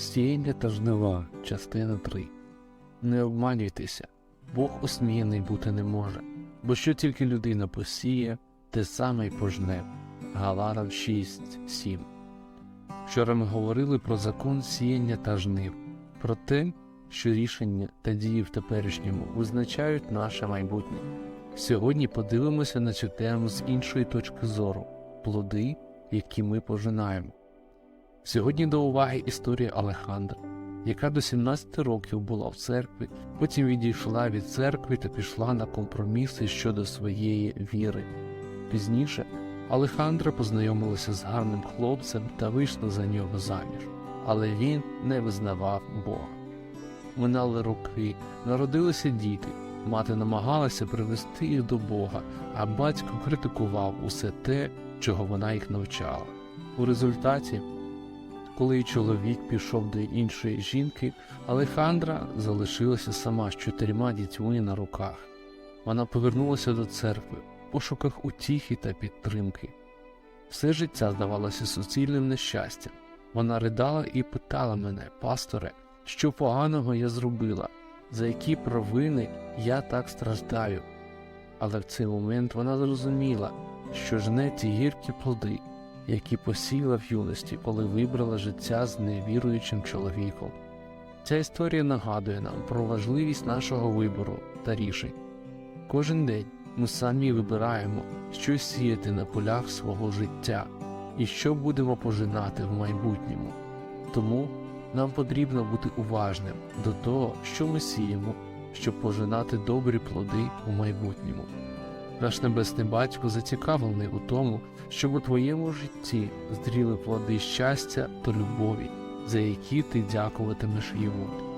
Сіяння та жнива, частина 3. Не обманюйтеся, Бог осміяний бути не може, бо що тільки людина посіє, те саме й пожне. Галарам 6.7. Вчора ми говорили про закон сіяння та жнив, про те, що рішення та дії в теперішньому визначають наше майбутнє. Сьогодні подивимося на цю тему з іншої точки зору плоди, які ми пожинаємо. Сьогодні до уваги історія Алехандра, яка до 17 років була в церкві, потім відійшла від церкви та пішла на компроміси щодо своєї віри. Пізніше Алехандра познайомилася з гарним хлопцем та вийшла за нього заміж, але він не визнавав Бога. Минали роки, народилися діти, мати намагалася привести їх до Бога, а батько критикував усе те, чого вона їх навчала. У результаті коли чоловік пішов до іншої жінки, Алехандра залишилася сама з чотирма дітьми на руках. Вона повернулася до церкви в пошуках утіхи та підтримки. Все життя здавалося суцільним нещастям. Вона ридала і питала мене, пасторе, що поганого я зробила, за які провини я так страждаю. Але в цей момент вона зрозуміла, що жне ті гіркі плоди, які посіяла в юності, коли вибрала життя з невіруючим чоловіком. Ця історія нагадує нам про важливість нашого вибору та рішень. Кожен день ми самі вибираємо, що сіяти на полях свого життя і що будемо пожинати в майбутньому. Тому нам потрібно бути уважним до того, що ми сіємо, щоб пожинати добрі плоди у майбутньому. Наш небесний батько зацікавлений у тому, щоб у твоєму житті зріли плоди щастя та любові, за які ти дякуватимеш йому.